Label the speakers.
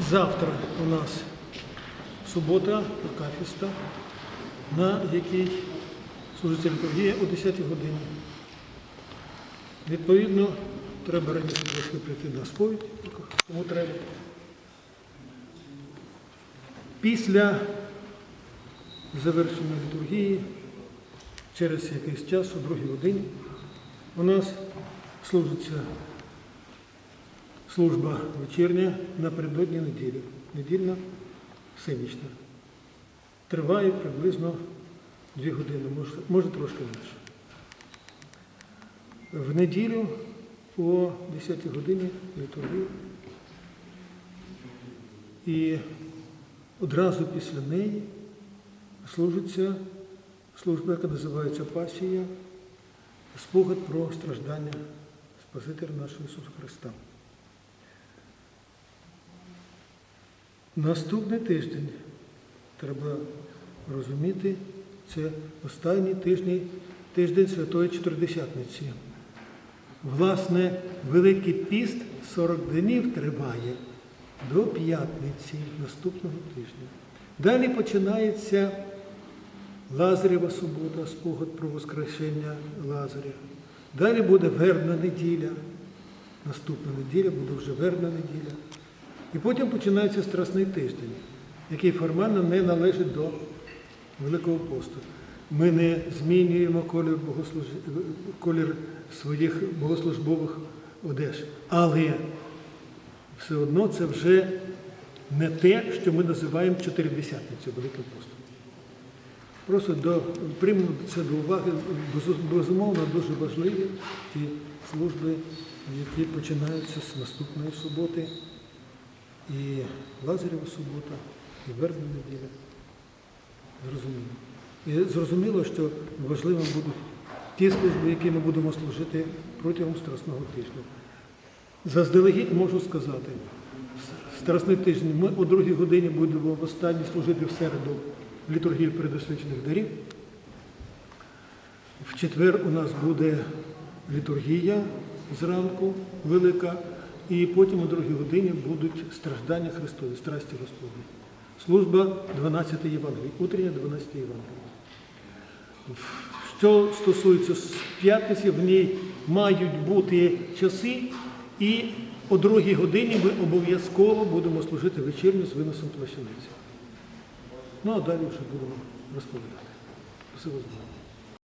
Speaker 1: Завтра у нас субота, Акафіста, на якій служиться літургія о 10 годині. Відповідно, треба раніше трошки прийти на сповідь, кому треба. Після завершення літургії, через якийсь час, о другій годині, у нас служиться служба вечірня напередодні неділі. Недільна всенічна. Триває приблизно дві години, може, може трошки менше. В неділю о 10 годині літургія. І одразу після неї служиться служба, яка називається Пасія, спогад про страждання Спасителя нашого Ісуса Христа. Наступний тиждень, треба розуміти, це останній тиждень, тиждень Святої Чотиридесятниці. Власне, Великий піст 40 днів триває до п'ятниці наступного тижня. Далі починається Лазарєва субота, спогад про Воскресення Лазаря. Далі буде вербна неділя. Наступна неділя буде вже вербна неділя. І потім починається Страсний тиждень, який формально не належить до Великого посту. Ми не змінюємо колір, богослуж... колір своїх богослужбових одеж. Але все одно це вже не те, що ми називаємо чотиридесятницю Великим постом. Просто до, приймемо це до уваги, безумовно, дуже важливі ті служби, які починаються з наступної суботи. І Лазарєва субота, і Вербна неділя. Зрозуміло. І зрозуміло, що важливим будуть ті служби, які ми будемо служити протягом Страсного тижня. Заздалегідь можу сказати, Страсний тиждень ми о другій годині будемо в останній служити в середу в літургії передосвячених дарів. В четвер у нас буде літургія зранку велика, і потім о другій годині будуть страждання Христові, страсті Господні. Служба 12 Євангелій, утрення 12 Євангелій. Що стосується п'ятниці, в ній мають бути часи, і о другій годині ми обов'язково будемо служити вечірню з виносом плащаниці. Ну а далі вже будемо розповідати. Увагу.